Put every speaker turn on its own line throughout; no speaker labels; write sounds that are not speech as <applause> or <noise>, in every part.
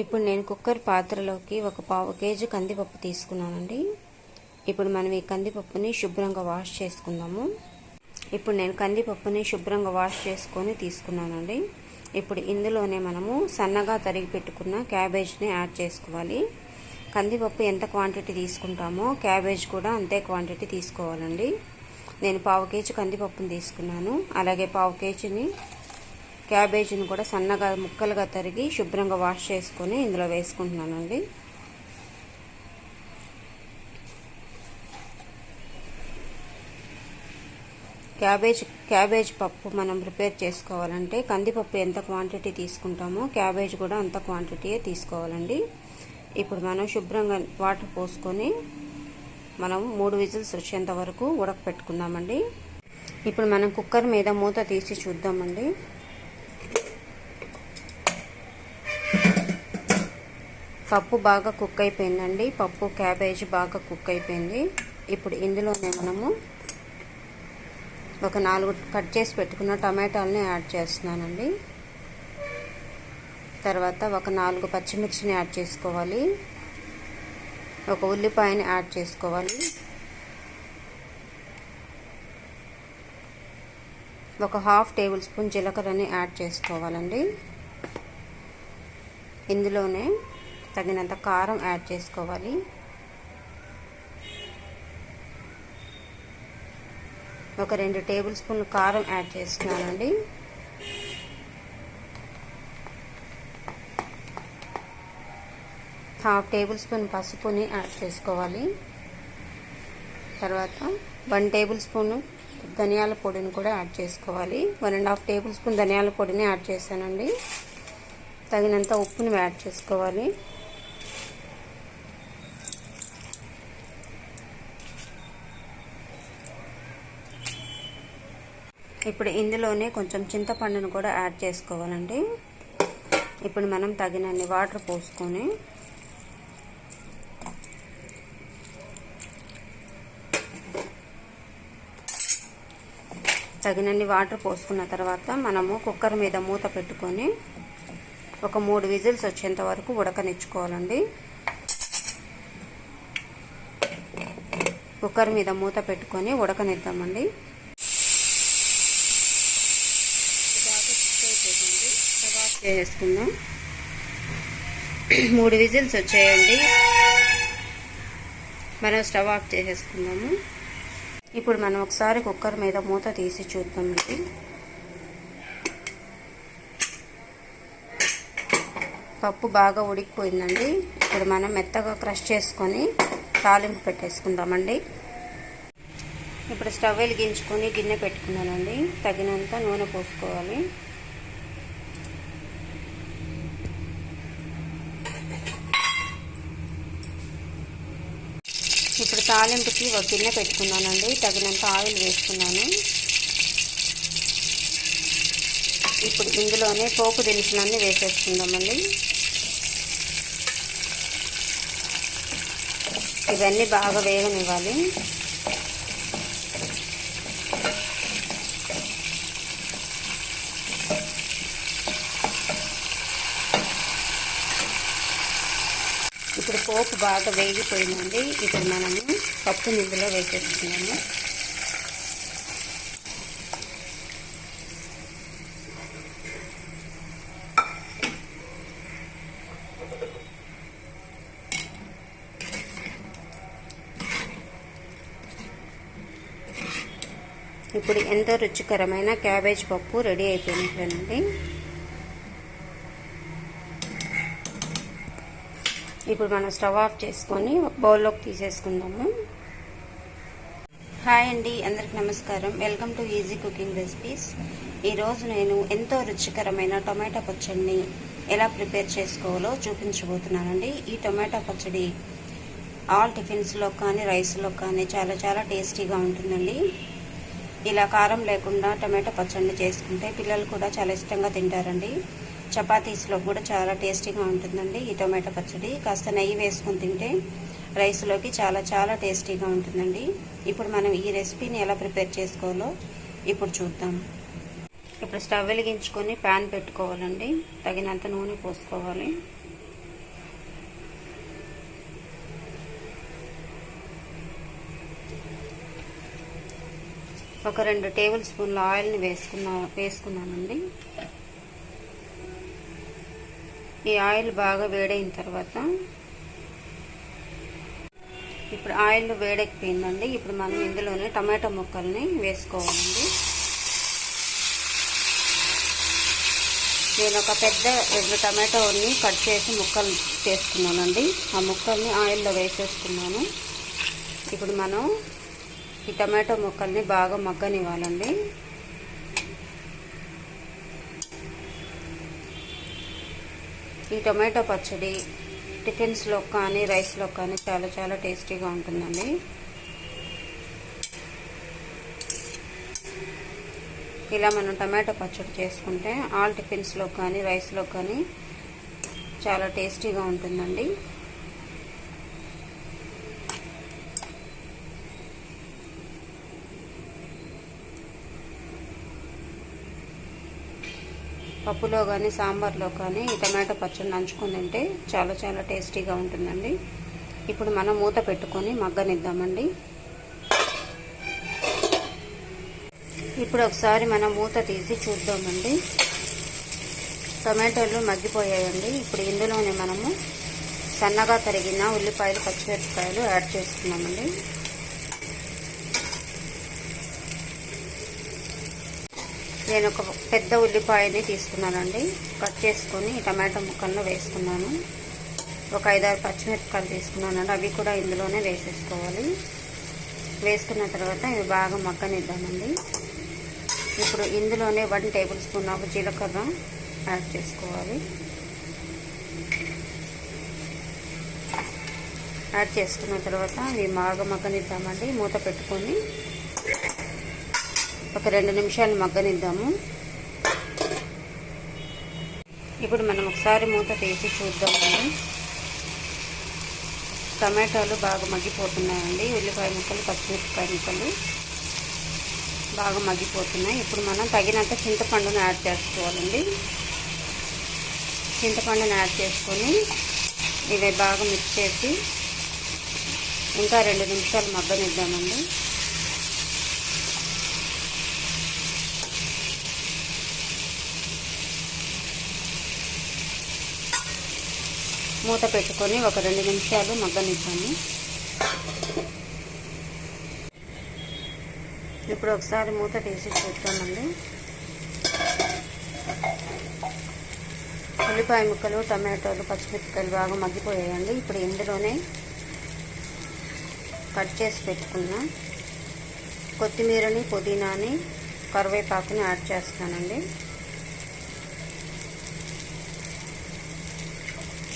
ఇప్పుడు నేను కుక్కర్ పాత్రలోకి ఒక పావు కేజీ కందిపప్పు తీసుకున్నానండి. ఇప్పుడు మనం ఈ కందిపప్పుని శుభ్రంగా వాష్ చేసుకుందాము. ఇప్పుడు నేను కందిపప్పుని శుభ్రంగా వాష్ చేసుకొని తీసుకున్నానండి. ఇప్పుడు ఇందులోనే మనము సన్నగా తరిగి పెట్టుకున్న క్యాబేజ్ని యాడ్ చేసుకోవాలి. కందిపప్పు ఎంత క్వాంటిటీ తీసుకుంటామో క్యాబేజ్ కూడా అంతే క్వాంటిటీ తీసుకోవాలండి. నేను పావు కేజీ కందిపప్పుని తీసుకున్నాను. అలాగే పావు కేజీని క్యాబేజీని కూడా సన్నగా ముక్కలుగా తరిగి శుభ్రంగా వాష్ చేసుకొని ఇందులో వేసుకుంటున్నానండి. క్యాబేజ్ క్యాబేజ్ పప్పు మనం ప్రిపేర్ చేసుకోవాలంటే కందిపప్పు ఎంత క్వాంటిటీ తీసుకుంటామో క్యాబేజ్ కూడా అంత క్వాంటిటీయే తీసుకోవాలండి. ఇప్పుడు మనం శుభ్రంగా వాటర్ పోసుకొని మనం మూడు విజిల్స్ వచ్చేంత వరకు ఉడకపెట్టుకుందామండి. ఇప్పుడు మనం కుక్కర్ మీద మూత తీసి చూద్దామండి. పప్పు బాగా కుక్ అయిపోయిందండి. పప్పు క్యాబేజ్ బాగా కుక్ అయిపోయింది. ఇప్పుడు ఇందులోనే మనము ఒక నాలుగు కట్ చేసి పెట్టుకున్న టమాటాలని యాడ్ చేస్తున్నానండి. తర్వాత ఒక నాలుగు పచ్చిమిర్చిని యాడ్ చేసుకోవాలి. ఒక ఉల్లిపాయని యాడ్ చేసుకోవాలి. ఒక హాఫ్ టేబుల్ స్పూన్ జీలకర్రని యాడ్ చేసుకోవాలండి. ఇందులోనే తగినంత కారం యాడ్ చేసుకోవాలి. ఒక రెండు టేబుల్ స్పూన్లు కారం యాడ్ చేస్తున్నానండి. హాఫ్ టేబుల్ స్పూన్ పసుపుని యాడ్ చేసుకోవాలి. తర్వాత వన్ టేబుల్ స్పూన్ ధనియాల పొడిని కూడా యాడ్ చేసుకోవాలి. One and half table spoon ధనియాల పొడిని యాడ్ చేశానండి. తగినంత ఉప్పుని యాడ్ చేసుకోవాలి. ఇప్పుడు ఇందులోనే కొంచెం చింతపండును కూడా యాడ్ చేసుకోవాలండి. ఇప్పుడు మనం తగినన్ని వాటర్ పోసుకొని తగినన్ని వాటర్ పోసుకున్న తర్వాత మనము కుక్కర్ మీద మూత పెట్టుకొని ఒక మూడు విజిల్స్ వచ్చేంత వరకు ఉడకనిచ్చుకోవాలండి. కుక్కర్ మీద మూత పెట్టుకొని ఉడకనిద్దామండి. చేసుకుందాం <clears throat> మూడు విజిల్స్ వచ్చాయండి. మనం స్టవ్ ఆఫ్ చేసేసుకుందాము. ఇప్పుడు మనం ఒకసారి కుక్కర్ మీద మూత తీసి చూద్దామండి పప్పు బాగా ఉడికిపోయిందండి. ఇప్పుడు మనం మెత్తగా క్రష్ చేసుకొని తాలింపు పెట్టేసుకుందామండి. ఇప్పుడు స్టవ్ వెలిగించుకొని గిన్నె పెట్టుకున్నానండి. తగినంత నూనె పోసుకోవాలి ఇప్పుడు తాలింపుకి ఒక గిన్నె పెట్టుకున్నానండి. తగినంత ఆయిల్ వేసుకున్నాను. ఇప్పుడు ఇందులోనే పోపు దినుసులన్నీ వేసేసుకుందామండి. ఇవన్నీ బాగా వేగనివ్వాలి. ఇప్పుడు పోపు బాగా వేగిపోయిందండి. ఇప్పుడు మనము పప్పు ఇందులో వేసేస్తున్నాము ఇప్పుడు ఎంతో రుచికరమైన క్యాబేజ్ పప్పు రెడీ అయిపోయిందండి ఇప్పుడు మనం స్టవ్ ఆఫ్ చేసుకొని బౌల్లోకి తీసేసుకుందాము. హాయ్ అండి అందరికి నమస్కారం. Welcome to easy cooking recipes ఈరోజు నేను ఎంతో రుచికరమైన టొమాటో పచ్చడిని ఎలా ప్రిపేర్ చేసుకోవాలో చూపించబోతున్నానండి. ఈ టొమాటో పచ్చడి ఆల్ టిఫిన్స్లో కానీ రైస్లో కానీ చాలా చాలా టేస్టీగా ఉంటుందండి. ఇలా కారం లేకుండా టొమాటో పచ్చడిని చేసుకుంటే పిల్లలు కూడా చాలా ఇష్టంగా తింటారండి. చపాతీస్లో కూడా చాలా టేస్టీగా ఉంటుందండి ఈ టొమాటో పచ్చడి. కాస్త నెయ్యి వేసుకొని తింటే రైస్లోకి చాలా చాలా టేస్టీగా ఉంటుందండి. ఇప్పుడు మనం ఈ రెసిపీని ఎలా ప్రిపేర్ చేసుకోవాలో ఇప్పుడు చూద్దాం. ఇప్పుడు స్టవ్ వెలిగించుకొని ప్యాన్ పెట్టుకోవాలండి. తగినంత నూనె పోసుకోవాలి. ఒక రెండు టేబుల్ స్పూన్ల ఆయిల్ని వేసుకున్నా వేసుకున్నానండి. ఈ ఆయిల్ బాగా వేడైన తర్వాత ఇప్పుడు ఆయిల్ వేడెక్కిపోయిందండి ఇప్పుడు మనం ఇందులోనే టమాటా ముక్కల్ని వేసుకోవాలండి. నేను ఒక పెద్ద రెండు టమాటోని కట్ చేసి ముక్కలు చేసుకున్నానండి. ఆ ముక్కల్ని ఆయిల్లో వేసేసుకున్నాను. ఇప్పుడు మనం ఈ టమాటో ముక్కల్ని బాగా మగ్గనివ్వాలండి. ఈ టొమాటో పచ్చడి టిఫిన్స్లో కానీ రైస్లో కానీ చాలా చాలా టేస్టీగా ఉంటుందండి. ఇలా మనం టమాటో పచ్చడి చేసుకుంటే ఆల్ టిఫిన్స్లో కానీ రైస్లో కానీ చాలా టేస్టీగా ఉంటుందండి. పప్పులో కానీ సాంబార్లో కానీ ఈ టమాటో పచ్చడి నంచుకొని తింటే చాలా చాలా టేస్టీగా ఉంటుందండి. ఇప్పుడు మనం మూత పెట్టుకొని మగ్గనిద్దామండి. ఇప్పుడు ఒకసారి మనం మూత తీసి చూద్దామండి. టమాటోలు మగ్గిపోయాయండి. ఇప్పుడు ఇందులోనే మనము సన్నగా తరిగిన ఉల్లిపాయలు పచ్చిమిరపకాయలు యాడ్ చేసుకున్నామండి నేను ఒక పెద్ద ఉల్లిపాయని తీసుకున్నానండి. కట్ చేసుకొని టమాటో ముక్కలను వేసుకున్నాను. ఒక ఐదారు పచ్చిమిరపకాయలు తీసుకున్నానండి. అవి కూడా ఇందులోనే వేసేసుకోవాలి. వేసుకున్న తర్వాత ఇవి బాగా మగ్గనిద్దామండి. ఇప్పుడు ఇందులోనే వన్ టేబుల్ స్పూన్ ఆఫ్ జీలకర్ర యాడ్ చేసుకోవాలి. యాడ్ చేసుకున్న తర్వాత ఇవి బాగా మగ్గనిద్దామండి. మూత పెట్టుకొని ఒక రెండు నిమిషాలు మగ్గనిద్దాము. ఇప్పుడు మనం ఒకసారి మూత తీసి చూద్దామండి. టమాటాలు బాగా మగ్గిపోతున్నాయండి. ఉల్లిపాయ ముక్కలు పచ్చిమిరపకాయ ముక్కలు బాగా మగ్గిపోతున్నాయి. ఇప్పుడు మనం తగినంత చింతపండును యాడ్ చేసుకోవాలండి. చింతపండును యాడ్ చేసుకొని ఇవి బాగా మిక్స్ చేసి ఇంకా రెండు నిమిషాలు మగ్గనిద్దామండి. మూత పెట్టుకొని ఒక రెండు నిమిషాలు మగ్గనిద్దాము. ఇప్పుడు ఒకసారి మూత తీసి చూద్దామండి. ఉల్లిపాయ ముక్కలు టమాటోలు పచ్చిమిరపకాయలు బాగా మగ్గిపోయాయండి. ఇప్పుడు ఇందులోనే కట్ చేసి పెట్టుకున్న కొత్తిమీరని పుదీనాని కరివేపాకుని యాడ్ చేస్తానండి.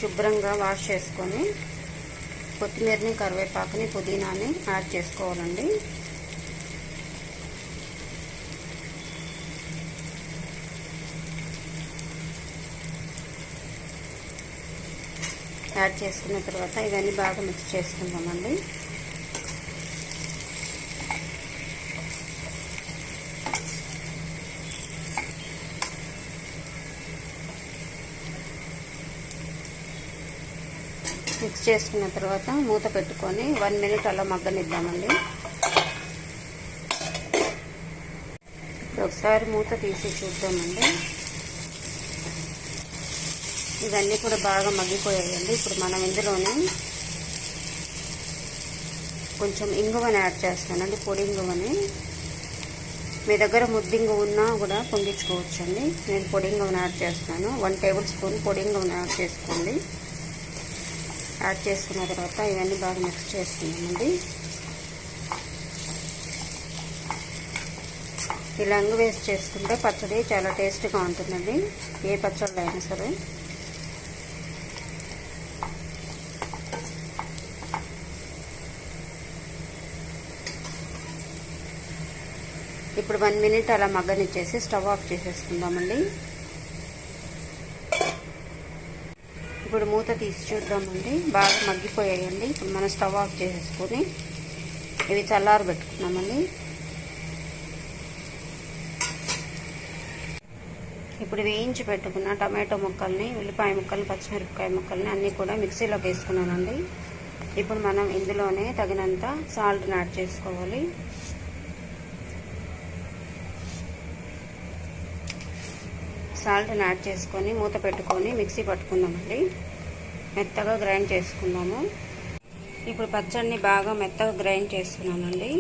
శుభ్రంగా వాష్ చేసుకొని కొత్తిమీరని కరివేపాకుని పుదీనాని యాడ్ చేసుకోవాలండి. యాడ్ చేసుకున్న తర్వాత ఇవన్నీ బాగా మిక్స్ చేసుకుందామండి మిక్స్ చేసుకున్న తర్వాత మూత పెట్టుకొని వన్ మినిట్ అలా మగ్గనిద్దామండి. ఇప్పుడు ఒకసారి మూత తీసి చూద్దామండి. ఇవన్నీ కూడా బాగా మగ్గిపోయాయండి. ఇప్పుడు మనం ఇందులోనే కొంచెం ఇంగువని యాడ్ చేస్తానండి. పొడి ఇంగువని. మీ దగ్గర ముద్దింగు ఉన్నా కూడా పొంగించుకోవచ్చండి. నేను పొడి ఇంగువని యాడ్ చేస్తాను. వన్ టేబుల్ స్పూన్ పొడి ఇంగువని యాడ్ చేసుకోండి. యాడ్ చేసుకున్న తర్వాత ఇవన్నీ బాగా మిక్స్ చేసుకున్నామండి. ఈ లంగు వేస్ట్ చేసుకుంటే పచ్చడి చాలా టేస్ట్గా ఉంటుందండి. ఏ పచ్చళ్ళు అయినా సరే. ఇప్పుడు వన్ మినిట్ అలా మగ్గనిచ్చేసి స్టవ్ ఆఫ్ చేసేసుకుందామండి. ఇప్పుడు మూత తీసి చూద్దామండి. బాగా మగ్గిపోయాయండి. ఇప్పుడు మనం స్టవ్ ఆఫ్ చేసేసుకొని ఇవి చల్లారు పెట్టుకున్నామండి ఇప్పుడు వేయించి పెట్టుకున్న టమాటో ముక్కల్ని ఉల్లిపాయ ముక్కల్ని పచ్చిమిరపకాయ ముక్కల్ని అన్నీ కూడా మిక్సీలో వేసుకున్నానండి. ఇప్పుడు మనం ఇందులోనే తగినంత సాల్ట్ని యాడ్ చేసుకోవాలి. సాల్ట్ని యాడ్ చేసుకొని మూత పెట్టుకొని మిక్సీ పట్టుకుందామండి మెత్తగా గ్రైండ్ చేసుకుందాము. ఇప్పుడు పచ్చడిని బాగా మెత్తగా గ్రైండ్ చేసుకున్నామండి.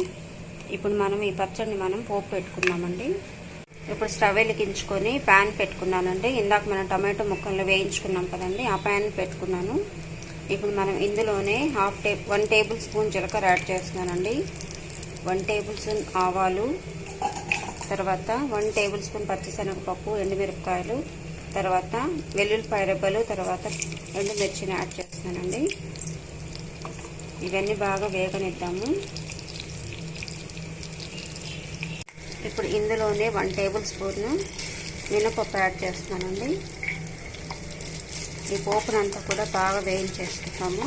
ఇప్పుడు మనం ఈ పచ్చడిని మనం పోపు పెట్టుకుందామండి. ఇప్పుడు స్టవ్ వెలిగించుకొని ప్యాన్ పెట్టుకున్నానండి. ఇందాక మనం టమాటో ముక్కలు వేయించుకున్నాం కదండి ఆ ప్యాన్ పెట్టుకున్నాను. ఇప్పుడు మనం ఇందులోనే హాఫ్ టే వన్ టేబుల్ స్పూన్ జీలకర్ర యాడ్ చేస్తున్నానండి. వన్ టేబుల్ స్పూన్ ఆవాలు తర్వాత వన్ టేబుల్ స్పూన్ పచ్చిశనగపప్పు ఎండుమిరపకాయలు తర్వాత వెల్లుల్లిపాయ రెబ్బలు తర్వాత ఎండుమిర్చిని యాడ్ చేస్తానండి ఇవన్నీ బాగా వేగనిద్దాము. ఇప్పుడు ఇందులోనే వన్ టేబుల్ స్పూన్ మినపప్పు యాడ్ చేస్తున్నానండి. ఈ పోపునంతా కూడా బాగా వేయించేసుకుంటాము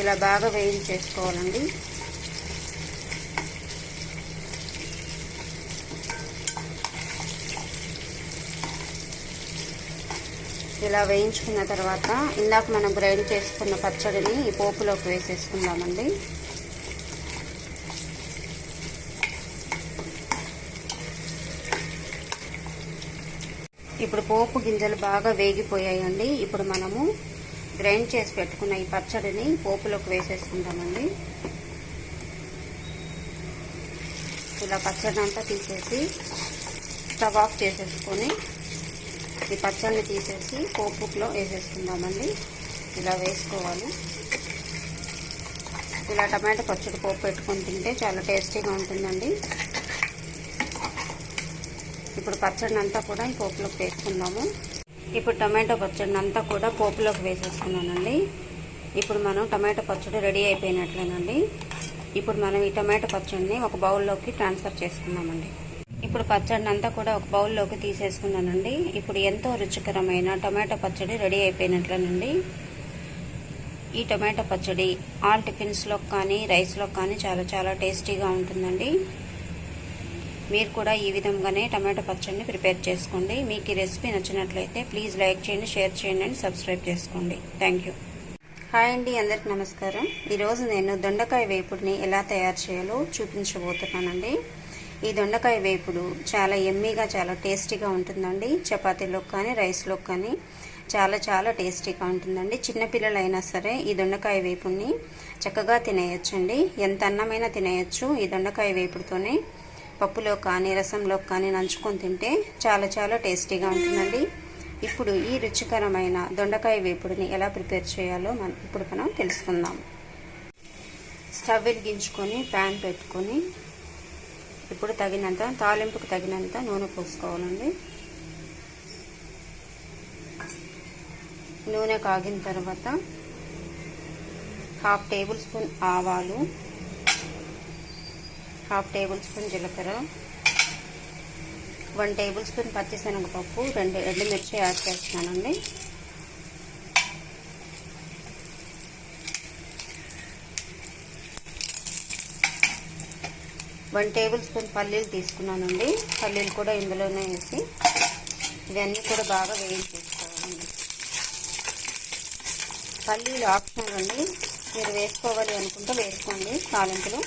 ఇలా బాగా వేయించేసుకోవాలండి. ఇలా వేయించుకున్న తర్వాత ఇందాక మనం గ్రైండ్ చేసుకున్న పచ్చడిని ఈ పోపులోకి వేసేసుకుందామండి. ఇప్పుడు పోపు గింజలు బాగా వేగిపోయాయండి. ఇప్పుడు మనము గ్రైండ్ చేసి పెట్టుకున్న ఈ పచ్చడిని పోపులోకి వేసేసుకుంటామండి. ఇలా పచ్చడి అంతా తీసేసి స్టవ్ ఆఫ్ చేసేసుకొని ఈ పచ్చడిని తీసేసి పోపులో వేసేసుకుందామండి. ఇలా వేసుకోవాలి. ఇలా టమాటా పచ్చడి పోపు పెట్టుకొని తింటే చాలా టేస్టీగా ఉంటుందండి. ఇప్పుడు పచ్చడిని అంతా కూడా ఈ పోపులోకి వేసుకుందాము. ఇప్పుడు టమాటో పచ్చడిని అంతా కూడా పోపులోకి వేసేసుకున్నానండి. ఇప్పుడు మనం టమాటో పచ్చడి రెడీ అయిపోయినట్లేనండి. ఇప్పుడు మనం ఈ టమాటో పచ్చడిని ఒక బౌల్లోకి ట్రాన్స్ఫర్ చేసుకున్నామండి ఇప్పుడు పచ్చడిని అంతా కూడా ఒక బౌల్లోకి తీసేసుకున్నానండి. ఇప్పుడు ఎంతో రుచికరమైన టమాటో పచ్చడి రెడీ అయిపోయినట్లేనండి. ఈ టమాటో పచ్చడి ఆల్ టిఫిన్స్లో కానీ రైస్లో కానీ చాలా చాలా టేస్టీగా ఉంటుందండి. మీరు కూడా ఈ విధంగానే టమాటో పచ్చడిని ప్రిపేర్ చేసుకోండి. మీకు ఈ రెసిపీ నచ్చినట్లయితే ప్లీజ్ లైక్ చేయండి షేర్ చేయండి అండ్ సబ్స్క్రైబ్ చేసుకోండి. Thank you. హాయ్ అండి అందరికి నమస్కారం. ఈరోజు నేను దొండకాయ వేపుడిని ఎలా తయారు చేయాలో చూపించబోతున్నానండి. ఈ దొండకాయ వేపుడు చాలా ఎమ్మీగా చాలా టేస్టీగా ఉంటుందండి. చపాతీలోకి కానీ రైస్లోకి కానీ చాలా చాలా టేస్టీగా ఉంటుందండి. చిన్నపిల్లలైనా సరే ఈ దొండకాయ వేపుడిని చక్కగా తినేయచ్చండి. ఎంత అన్నమైనా తినేయచ్చు ఈ దొండకాయ వేపుడుతోనే. పప్పులో కానీ రసంలో కానీ నంచుకొని తింటే చాలా చాలా టేస్టీగా ఉంటుందండి. ఇప్పుడు ఈ రుచికరమైన దొండకాయ వేపుడిని ఎలా ప్రిపేర్ చేయాలో మనం ఇప్పుడు మనం తెలుసుకుందాం. స్టవ్ వెలిగించుకొని ప్యాన్ పెట్టుకొని ఇప్పుడు తగినంత తాలింపుకు తగినంత నూనె పోసుకోవాలండి. నూనె కాగిన తర్వాత హాఫ్ టేబుల్ స్పూన్ ఆవాలు హాఫ్ టేబుల్ స్పూన్ జీలకర్ర వన్ టేబుల్ స్పూన్ పచ్చిశనగపప్పు రెండు ఎండుమిర్చి యాడ్ చేస్తున్నానండి. వన్ టేబుల్ స్పూన్ పల్లీలు తీసుకున్నానండి. పల్లీలు కూడా ఇందులోనే వేసి ఇవన్నీ కూడా బాగా వేయించేసుకోవాలండి. పల్లీలు ఆప్షనల్ అండి. మీరు వేసుకోవాలి అనుకుంటే వేసుకోండి. తాలింపులు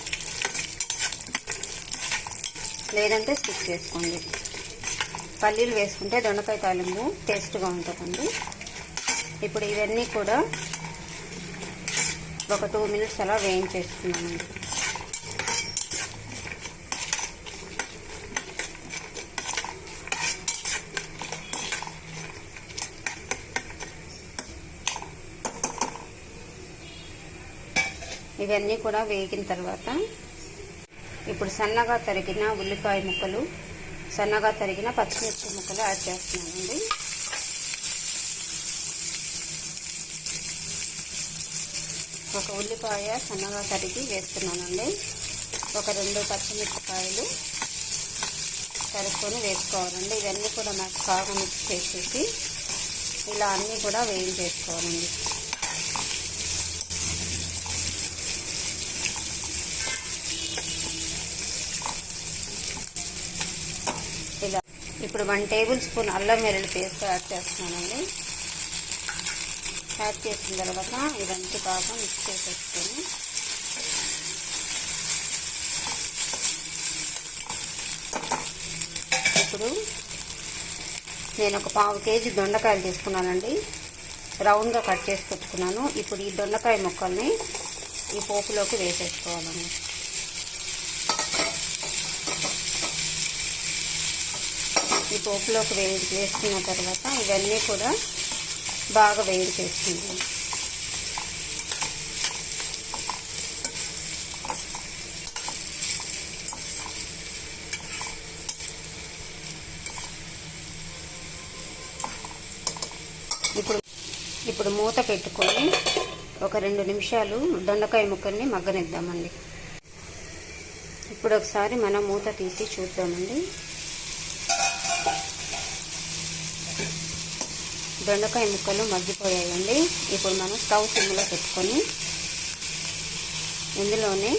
లేదంటే స్కిప్ చేసుకోండి. పల్లీలు వేసుకుంటే దొండకాయ తాలింపు టేస్ట్గా ఉంటుందండి. ఇప్పుడు ఇవన్నీ కూడా ఒక టూ మినిట్స్ అలా వేయించేసుకున్నామండి ఇవన్నీ కూడా వేగిన తర్వాత ఇప్పుడు సన్నగా తరిగిన ఉల్లిపాయ ముక్కలు సన్నగా తరిగిన పచ్చిమిర్చి ముక్కలు యాడ్ చేస్తున్నానండి. ఒక ఉల్లిపాయ సన్నగా తరిగి వేస్తున్నానండి. ఒక రెండు పచ్చిమిరపకాయలు తరుక్కొని వేసుకోవాలండి. ఇవన్నీ కూడా నాకు బాగా మిక్స్ చేసేసి ఇలా అన్నీ కూడా వేయించేసుకోవాలండి ఇలా ఇప్పుడు వన్ టేబుల్ స్పూన్ అల్లం వెల్లుల్లి పేస్ట్ యాడ్ చేస్తున్నానండి. యాడ్ చేసిన తర్వాత ఇదంతా బాగా మిక్స్ చేసేసుకొని ఇప్పుడు నేను ఒక పావు కేజీ దొండకాయలు తీసుకున్నానండి. రౌండ్గా కట్ చేసి పెట్టుకున్నాను. ఇప్పుడు ఈ దొండకాయ ముక్కల్ని ఈ పోపులోకి వేసేసుకోవాలండి. పోపులోకి వేడి చేసుకున్న తర్వాత ఇవన్నీ కూడా బాగా వేడి చేసుకుంటాం ఇప్పుడు ఇప్పుడు మూత పెట్టుకొని ఒక రెండు నిమిషాలు దొండకాయ ముక్కల్ని మగ్గనిద్దామండి. ఇప్పుడు ఒకసారి మనం మూత తీసి చూద్దామండి. దొండకాయ ముక్కలు మగ్గిపోయాయండి. ఇప్పుడు మనం స్టవ్ సిమ్లో పెట్టుకొని ఇందులోనే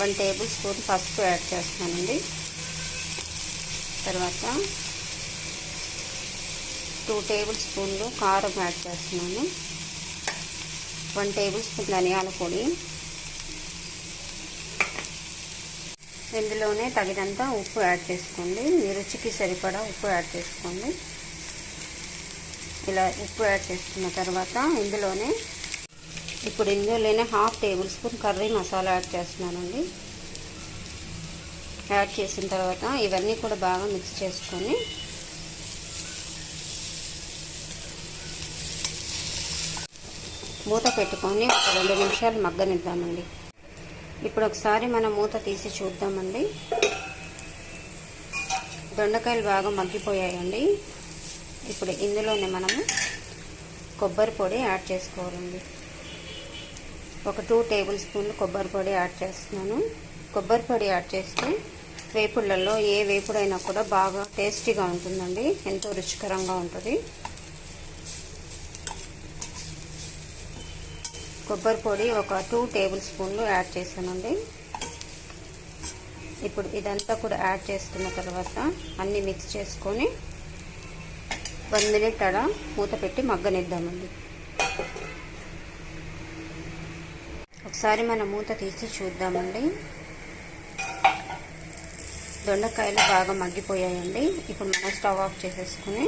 వన్ టేబుల్ స్పూన్ పసుపు యాడ్ చేస్తున్నానండి. తర్వాత టూ టేబుల్ స్పూన్లు కారం యాడ్ చేస్తున్నాను. వన్ టేబుల్ స్పూన్ ధనియాల పొడి. ఇందులోనే తగినంత ఉప్పు యాడ్ చేసుకోండి. మీ రుచికి సరిపడా ఉప్పు యాడ్ చేసుకోండి. ఇలా ఉప్పు యాడ్ చేసుకున్న తర్వాత ఇందులోనే ఇప్పుడు ఇందులోనే half table spoon curry masala add చేస్తున్నానండి. యాడ్ చేసిన తర్వాత ఇవన్నీ కూడా బాగా మిక్స్ చేసుకొని మూత పెట్టుకొని ఒక రెండు నిమిషాలు మగ్గనిద్దామండి. ఇప్పుడు ఒకసారి మనం మూత తీసి చూద్దామండి. దొండకాయలు బాగా మగ్గిపోయాయండి. ఇప్పుడు ఇందులోనే మనము కొబ్బరి పొడి యాడ్ చేసుకోవాలండి. ఒక టూ టేబుల్ స్పూన్లు కొబ్బరి పొడి యాడ్ చేస్తున్నాను. కొబ్బరి పొడి యాడ్ చేస్తే వేపుళ్ళల్లో ఏ వేపుడైనా కూడా బాగా టేస్టీగా ఉంటుందండి. ఎంతో రుచికరంగా ఉంటుంది. కొబ్బరి పొడి ఒక టూ టేబుల్ స్పూన్లు యాడ్ చేశానండి. ఇప్పుడు ఇదంతా కూడా యాడ్ చేసుకున్న తర్వాత అన్నీ మిక్స్ చేసుకొని వన్ మినిట్ అలా మూత పెట్టి మగ్గనిద్దామండి. ఒకసారి మన మూత తీసి చూద్దామండి. దొండకాయలు బాగా మగ్గిపోయాయండి. ఇప్పుడు మనం స్టవ్ ఆఫ్ చేసేసుకుని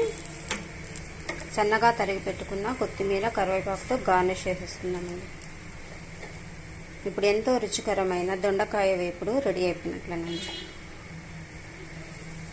సన్నగా తరిగి పెట్టుకున్న కొత్తిమీర కరివేపాకుతో గార్నిష్ చేసేసుకుందామండి. ఇప్పుడు ఎంతో రుచికరమైన దొండకాయ వేపుడు రెడీ అయిపోయినట్లేనండి.